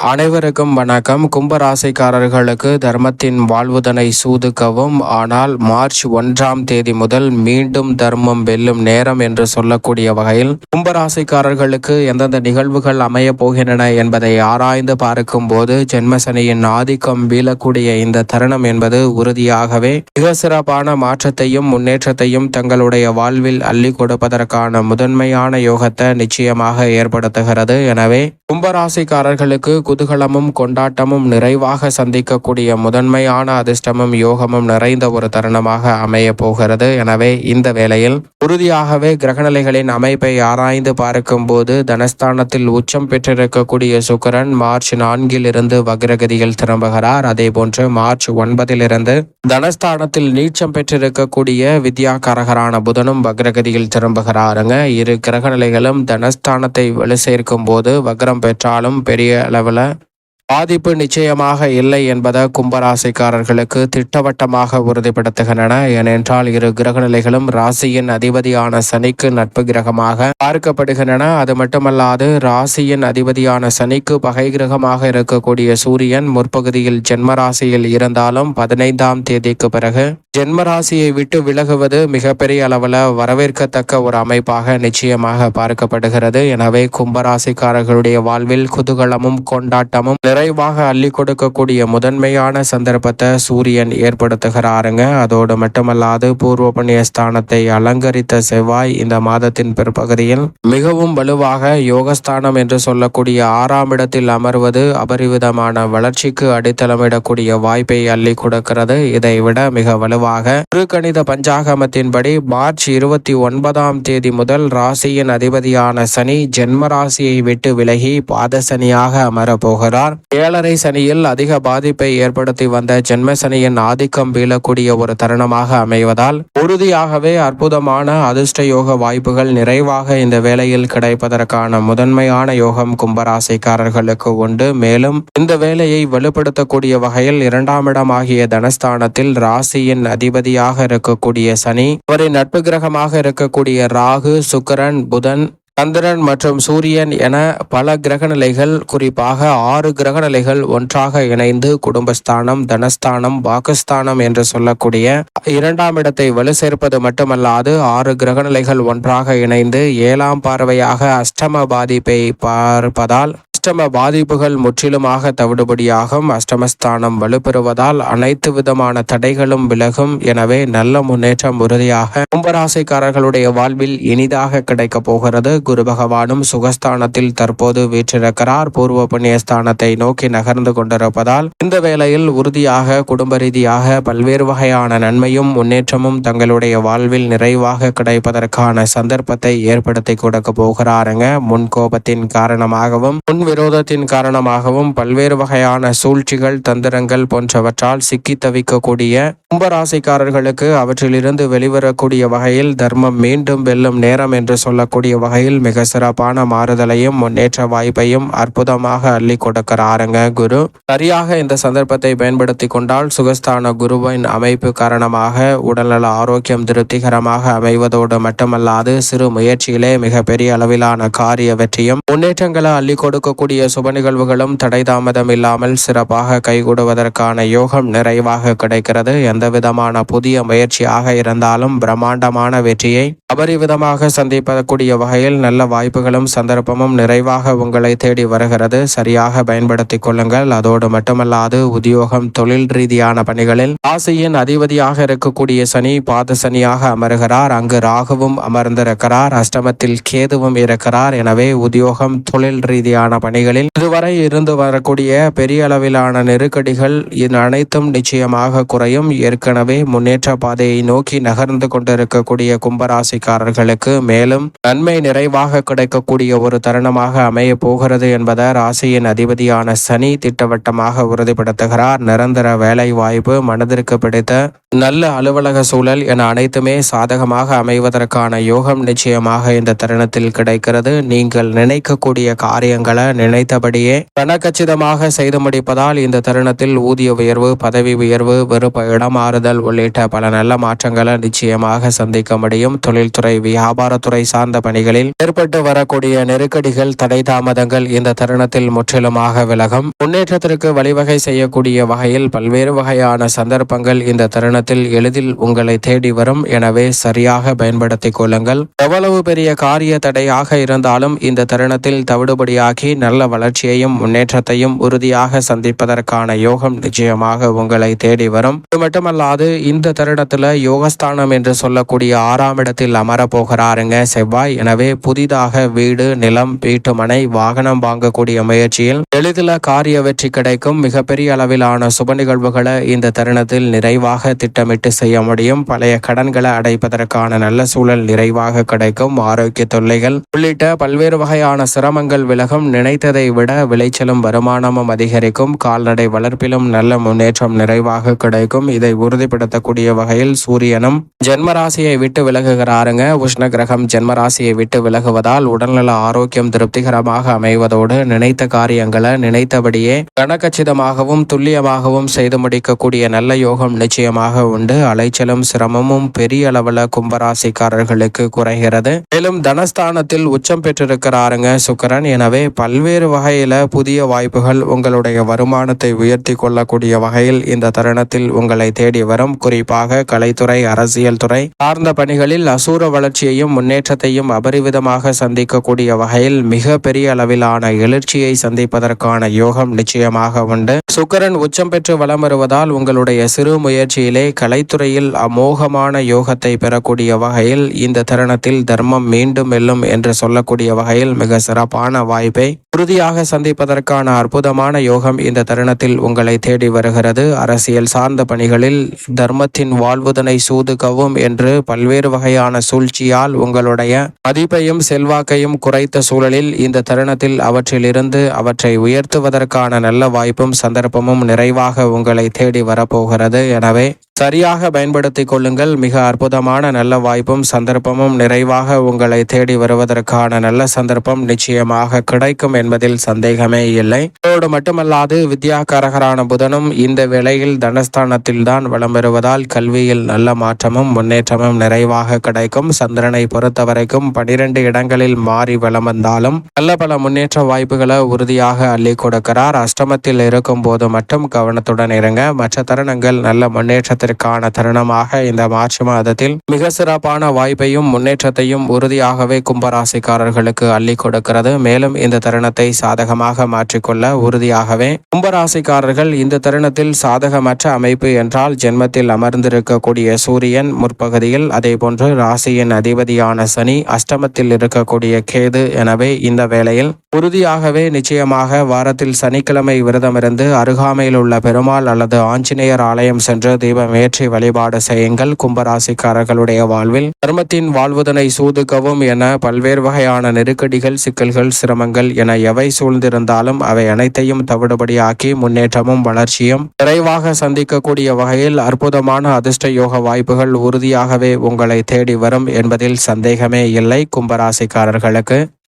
அனைவருக்கும் வணக்கம். கும்பராசிக்காரர்களுக்கு தர்மத்தின் வாழ்வுதனை சூதுக்கவும் ஆனால் மார்ச் ஒன்றாம் தேதி முதல் மீண்டும் தர்மம் வெல்லும் நேரம் என்று சொல்லக்கூடிய வகையில் கும்பராசிக்காரர்களுக்கு எந்தெந்த நிகழ்வுகள் அமைய போகின்றன என்பதை ஆராய்ந்து பார்க்கும் போது ஜென்மசனியின் ஆதிக்கம் வீழக்கூடிய இந்த தருணம் என்பது உறுதியாகவே மிக சிறப்பான மாற்றத்தையும் முன்னேற்றத்தையும் தங்களுடைய வாழ்வில் அள்ளி கொடுப்பதற்கான முதன்மையான யோகத்தை நிச்சயமாக ஏற்படுத்துகிறது. எனவே கும்பராசிக்காரர்களுக்கு குதூகலமும் கொண்டாட்டமும் நிறைவாக சந்திக்கக்கூடிய முதன்மையான அதிர்ஷ்டமும் யோகமும் நிறைந்த ஒரு தருணமாக அமைய போகிறது. எனவே இந்த வேளையில் உறுதியாகவே கிரகநிலைகளின் அமைப்பை ஆராய்ந்து பார்க்கும் போது தனஸ்தானத்தில் உச்சம் பெற்றிருக்கக்கூடிய சுக்கரன் மார்ச் நான்கில் இருந்து வக்ரகதியில் திரும்புகிறார். அதே போன்று மார்ச் ஒன்பதிலிருந்து தனஸ்தானத்தில் நீச்சம் பெற்றிருக்கக்கூடிய வித்யாகாரகரான புதனும் வக்ரகதியில் திரும்புகிறாருங்க. இரு கிரகநிலைகளும் தனஸ்தானத்தை வலு சேர்க்கும் போது வக்ரம் பெற்றாலும் பெரிய அளவில் பாதிப்பு நிச்சயமாக இல்லை என்பதை கும்பராசிக்காரர்களுக்கு திட்டவட்டமாக உறுதிப்படுத்துகின்றன. ஏனென்றால் இரு கிரகநிலைகளும் ராசியின் அதிபதியான சனிக்கு நட்பு கிரகமாக பார்க்கப்படுகின்றன. அது மட்டுமல்லாது ராசியின் அதிபதியான சனிக்கு பகை கிரகமாக இருக்கக்கூடிய சூரியன் முற்பகுதியில் ஜென்மராசியில் இருந்தாலும் பதினைந்தாம் தேதிக்கு பிறகு ஜென்மராசியை விட்டு விலகுவது மிகப்பெரிய அளவில் வரவேற்கத்தக்க ஒரு அமைப்பாக நிச்சயமாக பார்க்கப்படுகிறது. எனவே கும்பராசிக்காரர்களுடைய வாழ்வில் குதூகலமும் கொண்டாட்டமும் நிறைவாக அள்ளி கொடுக்கக்கூடிய முதன்மையான சந்தர்ப்பத்தை சூரியன் ஏற்படுத்துகிறாருங்க. அதோடு மட்டுமல்லாது பூர்வ புண்ணிய ஸ்தானத்தை அலங்கரித்த செவ்வாய் இந்த மாதத்தின் பிற்பகுதியில் மிகவும் வலுவாக யோகஸ்தானம் என்று சொல்லக்கூடிய ஆறாம் இடத்தில் அமர்வது அபரிவிதமான வளர்ச்சிக்கு அடித்தளமிடக்கூடிய வாய்ப்பை அள்ளி கொடுக்கிறது. இதை விட மிக வலுவாக திருக்கணித பஞ்சாகமத்தின்படி மார்ச் இருபத்தி ஒன்பதாம் தேதி முதல் ராசியின் அதிபதியான சனி ஜென்ம ராசியை விட்டு விலகி பாதசனியாக அமரப் போகிறார். ஏழரை சனியில் அதிக பாதிப்பை ஏற்படுத்தி வந்த ஜென்ம சனியின் ஆதிக்கம் வீழக்கூடிய ஒரு தருணமாக அமைவதால் உறுதியாகவே அற்புதமான அதிர்ஷ்ட யோக வாய்ப்புகள் நிறைவாக இந்த வேளையில் கிடைப்பதற்கான முதன்மையான யோகம் கும்பராசிக்காரர்களுக்கு உண்டு. மேலும் இந்த வேலையை வலுப்படுத்தக்கூடிய வகையில் இரண்டாம் இடமாகிய தனஸ்தானத்தில் ராசியின் அதிபதியாக இருக்கக்கூடிய சனி அவரின் நட்பு கிரகமாக இருக்கக்கூடிய ராகு சுக்கரன் புதன் சந்திரன் மற்றும் சூரியன் என பல கிரகநிலைகள் குறிப்பாக ஆறு கிரகநிலைகள் ஒன்றாக இணைந்து குடும்பஸ்தானம் தனஸ்தானம் வாக்குஸ்தானம் என்று சொல்லக்கூடிய இரண்டாம் இடத்தை வலு சேர்ப்பது மட்டுமல்லாது ஆறு கிரகநிலைகள் ஒன்றாக இணைந்து ஏழாம் பார்வையாக அஷ்டம பாதிப்பை பார்ப்பதால் அஷ்டம பாதிப்புகள் முற்றிலுமாக தவிடுபடியாகும். அஷ்டமஸ்தானம் வலுப்பெறுவதால் அனைத்து விதமான தடைகளும் விலகும். எனவே நல்ல முன்னேற்றம் உறுதியாக கும்பராசிக்காரர்களுடைய வாழ்வில் இனிதாக கிடைக்கப் போகிறது. குரு பகவானும் சுகஸ்தானத்தில் தற்போது வீற்றிருக்கிறார். பூர்வ புண்ணியஸ்தானத்தை நோக்கி நகர்ந்து கொண்டிருப்பதால் இந்த வேளையில் உறுதியாக குடும்ப ரீதியாக பல்வேறு வகையான நன்மையும் முன்னேற்றமும் தங்களுடைய வாழ்வில் நிறைவாக கிடைப்பதற்கான சந்தர்ப்பத்தை ஏற்படுத்தி கொடுக்க போகிறாருங்க. முன் கோபத்தின் காரணமாகவும் முன் விரோதத்தின் காரணமாகவும் பல்வேறு வகையான சூழ்ச்சிகள் தந்திரங்கள் போன்றவற்றால் சிக்கி தவிக்கக்கூடிய கும்பராசிக்காரர்களுக்கு அவற்றிலிருந்து வெளிவரக்கூடிய வகையில் தர்மம் மீண்டும் வெல்லும் நேரம் என்று சொல்லக்கூடிய வகையில் மிக சிறப்பான மாறுதலையும் முன்னேற்ற வாய்ப்பையும் அற்புதமாக அள்ளி கொடுக்கிறாருங்க குரு. சரியாக இந்த சந்தர்ப்பத்தை பயன்படுத்தி கொண்டால் சுகஸ்தான குருவின் அமைப்பு காரணமாக உடல்நல ஆரோக்கியம் திருப்திகரமாக அமைவதோடு மட்டுமல்லாது சிறு முயற்சியிலே மிக பெரிய அளவிலான காரிய வெற்றியும் முன்னேற்றங்களை அள்ளி கொடுக்கக்கூடிய சுப நிகழ்வுகளும் தடை தாமதம் இல்லாமல் சிறப்பாக கைகூடுவதற்கான யோகம் நிறைவாக கிடைக்கிறது. எந்த விதமான புதிய முயற்சியாக இருந்தாலும் பிரம்மாண்டமான வெற்றியை அபரிவிதமாக சந்திப்பக்கூடிய வகையில் நல்ல வாய்ப்புகளும் சந்தர்ப்பமும் நிறைவாக உங்களை தேடி வருகிறது. சரியாக பயன்படுத்திக் கொள்ளுங்கள். அதோடு மட்டுமல்லாது உத்தியோகம் தொழில் ரீதியான பணிகளில் ராசியின் அதிபதியாக இருக்கக்கூடிய சனி பாத சனியாக அமர்கிறார். அங்கு ராகுவும் அமர்ந்திருக்கிறார். அஷ்டமத்தில் கேதுவும் இருக்கிறார். எனவே உத்தியோகம் தொழில் ரீதியான பணிகளில் இதுவரை இருந்து வரக்கூடிய பெரிய அளவிலான நெருக்கடிகள் இது அனைத்தும் நிச்சயமாக குறையும். ஏற்கனவே முன்னேற்ற பாதையை நோக்கி நகர்ந்து கொண்டிருக்கக்கூடிய கும்பராசிக்காரர்களுக்கு மேலும் நன்மை நிறைவாக கிடைக்கக்கூடிய ஒரு தருணமாக அமைய போகிறது என்பதை ராசியின் அதிபதியான சனி திட்டவட்டமாக உறுதிப்படுத்துகிறார். நிரந்தர வேலை வாய்ப்பு மனதிற்கு பிடித்த நல்ல அலுவலக சூழல் என அனைத்துமே சாதகமாக அமைவதற்கான யோகம் நிச்சயமாக இந்த தருணத்தில் கிடைக்கிறது. நீங்கள் நினைக்கக்கூடிய காரியங்களை நினைத்தபடியே கனக்கச்சிதமாக செய்து முடிப்பதால் இந்த தருணத்தில் ஊதிய உயர்வு பதவி உயர்வு விருப்ப இடமாறுதல் உள்ளிட்ட பல நல்ல மாற்றங்களை நிச்சயமாக சந்திக்க முடியும். தொழில்துறை வியாபாரத்துறை சார்ந்த பணிகளில் ஏற்பட்டு வரக்கூடிய நெருக்கடிகள் தடை தாமதங்கள் இந்த தருணத்தில் முற்றிலுமாக விலகும். முன்னேற்றத்திற்கு வழிவகை செய்யக்கூடிய வகையில் பல்வேறு வகையான சந்தர்ப்பங்கள் இந்த தருணத்தில் எளிதில் உங்களை தேடி வரும். எனவே சரியாக பயன்படுத்திக் கொள்ளுங்கள். எவ்வளவு பெரிய காரிய தடையாக இருந்தாலும் இந்த தருணத்தில் தவிடுபடியாகி நல்ல வளர்ச்சியையும் முன்னேற்றத்தையும் உறுதியாக சந்திப்பதற்கான யோகம் நிச்சயமாக உங்களை தேடி வரும். இது மட்டுமல்லாது இந்த தருணத்துல யோகஸ்தானம் என்று சொல்லக்கூடிய ஆறாம் இடத்தில் அமரப்போகிறாருங்க செவ்வாய். எனவே புதிதாக வீடு நிலம் வீட்டுமனை வாகனம் வாங்கக்கூடிய முயற்சியில் எளிதில் காரிய வெற்றி கிடைக்கும். மிகப்பெரிய அளவிலான சுப நிகழ்வுகளை இந்த தருணத்தில் நிறைவாக திட்டமிட்டு செய்ய முடியும். பழைய கடன்களை அடைப்பதற்கான நல்ல சூழல் நிறைவாக கிடைக்கும். ஆரோக்கிய தொல்லைகள் உள்ளிட்ட பல்வேறு வகையான சிரமங்கள் விலகும். நினைத்ததை விட விளைச்சலும் வருமானமும் அதிகரிக்கும். கால்நடை வளர்ப்பிலும் நல்ல முன்னேற்றம் நிறைவாக கிடைக்கும். இதை உறுதிப்படுத்தக்கூடிய வகையில் சூரியனும் ஜென்மராசியை விட்டு விலகுகிறாருங்க. உஷ்ண கிரகம் ஜென்மராசியை விட்டு விலகுவதால் உடல்நல ஆரோக்கியம் திருப்திகரமாக அமைவதோடு நினைத்த காரியங்களை நினைத்தபடியே கனக்கச்சிதமாகவும் துல்லியமாகவும் செய்து முடிக்கக்கூடிய நல்ல யோகம் நிச்சயமாக உண்டு. அலைச்சலும் சிரமமும் பெரிய அளவில் கும்பராசிக்காரர்களுக்கு குறைகிறது. மேலும் தனஸ்தானத்தில் உச்சம் பெற்றிருக்கிறாருங்க சுக்கரன். எனவே பல்வேறு பல்வேறு வகையில் புதிய வாய்ப்புகள் உங்களுடைய வருமானத்தை உயர்த்தி கொள்ளக்கூடிய வகையில் இந்த தருணத்தில் உங்களை தேடி வரும். குறிப்பாக கலைத்துறை அரசியல் துறை சார்ந்த பணிகளில் அசூர வளர்ச்சியையும் முன்னேற்றத்தையும் அபரிவிதமாக சந்திக்கக்கூடிய வகையில் மிக பெரிய அளவிலான எழுச்சியை சந்திப்பதற்கான யோகம் நிச்சயமாக உண்டு. சுக்கரன் உச்சம் பெற்று வளம் வருவதால் உங்களுடைய சிறு முயற்சியிலே கலைத்துறையில் அமோகமான யோகத்தை பெறக்கூடிய வகையில் இந்த தருணத்தில் தர்மம் மீண்டும் வெல்லும் என்று சொல்லக்கூடிய வகையில் மிக சிறப்பான வாய்ப்பை உறுதியாக சந்திப்பதற்கான அற்புதமான யோகம் இந்த தருணத்தில் உங்களை தேடி வருகிறது. அரசியல் சார்ந்த பணிகளில் தர்மத்தின் வாழ்வுதனை சூதுகவும் என்று பல்வேறு வகையான சூழ்ச்சியால் உங்களுடைய மதிப்பையும் செல்வாக்கையும் குறைத்த சூழலில் இந்த தருணத்தில் அவற்றிலிருந்து அவற்றை உயர்த்துவதற்கான நல்ல வாய்ப்பும் சந்தர்ப்பமும் நிறைவாக உங்களை தேடி வரப்போகிறது. எனவே சரியாக பயன்படுத்திக் கொள்ளுங்கள். மிக அற்புதமான நல்ல வாய்ப்பும் சந்தர்ப்பமும் நிறைவாக உங்களை தேடி வருவதற்கான நல்ல சந்தர்ப்பம் நிச்சயமாக கிடைக்கும் என்பதில் சந்தேகமே இல்லை. அதோடு மட்டுமல்லாது வித்யாகாரகரான புதனும் இந்த வேளையில் தனஸ்தானத்தில் தான் வலம் பெறுவதால் கல்வியில் நல்ல மாற்றமும் முன்னேற்றமும் நிறைவாக கிடைக்கும். சந்திரனை பொறுத்தவரைக்கும் பனிரெண்டு இடங்களில் மாறி வலம் வந்தாலும் நல்ல பல முன்னேற்ற வாய்ப்புகளை உறுதியாக அள்ளி கொடுக்கிறார். அஷ்டமத்தில் இருக்கும் போது மட்டும் கவனத்துடன் இருங்க. மற்ற தருணங்கள் நல்ல மாற்றத்திற்கான தருணமாக இந்த மார்ச் மாதத்தில் மிக சிறப்பான வாய்ப்பையும் முன்னேற்றத்தையும் உறுதியாகவே கும்பராசிக்காரர்களுக்கு அள்ளி கொடுக்கிறது. மேலும் இந்த தருணத்தை சாதகமாக மாற்றிக்கொள்ள உறுதியாகவே கும்பராசிக்காரர்கள் இந்த தருணத்தில் சாதகமற்ற அமைப்பு என்றால் ஜென்மத்தில் அமர்ந்திருக்கக்கூடிய சூரியன் முற்பகுதியில் அதேபோன்று ராசியின் அதிபதியான சனி அஷ்டமத்தில் இருக்கக்கூடிய கேது எனவே இந்த வேளையில் உறுதியாகவே நிச்சயமாக வாரத்தில் சனிக்கிழமை விரதமிருந்து அருகாமையில் உள்ள பெருமாள் அல்லது ஆஞ்சநேயர் ஆலயம் சென்று தீபம் ஏற்றி வழிபாடு செய்யுங்கள். கும்பராசிக்காரர்களுடைய வாழ்வில் தர்மத்தின் வாழ்வுதனை சூதுக்கவும் என பல்வேறு வகையான நெருக்கடிகள் சிக்கல்கள் சிரமங்கள் என எவை சூழ்ந்திருந்தாலும் அவை அனைத்தையும் தவிடுபடியாக்கி முன்னேற்றமும் வளர்ச்சியும் விரைவாக சந்திக்கக்கூடிய வகையில் அற்புதமான அதிர்ஷ்ட யோக வாய்ப்புகள் உறுதியாகவே உங்களை தேடி வரும் என்பதில் சந்தேகமே இல்லை. கும்பராசிக்காரர்களுக்கு